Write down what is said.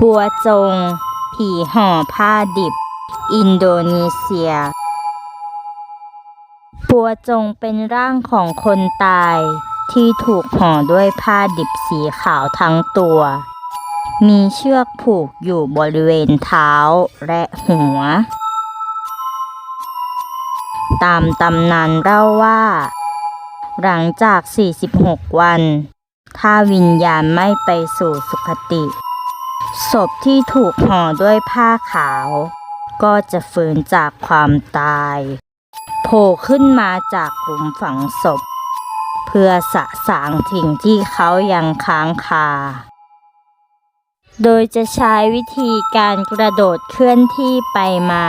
ปัวจง ผีห่อผ้าดิบ อินโดนีเซีย ปัวจงเป็นร่างของคนตาย ที่ถูกห่อด้วยผ้าดิบสีขาวทั้งตัว มีเชือกผูกอยู่บริเวณเท้าและหัว ตามตำนานเล่าว่า หลังจาก 46 วัน ถ้าวิญญาณไม่ไปสู่สุคติ ศพที่ถูกห่อด้วยผ้าขาว ก็จะฟื้นจากความตาย โผล่ขึ้นมาจากหลุมฝังศพ เพื่อสะสางสิ่งที่เขายังค้างคา โดยจะใช้วิธีการกระโดดเคลื่อนที่ไปมา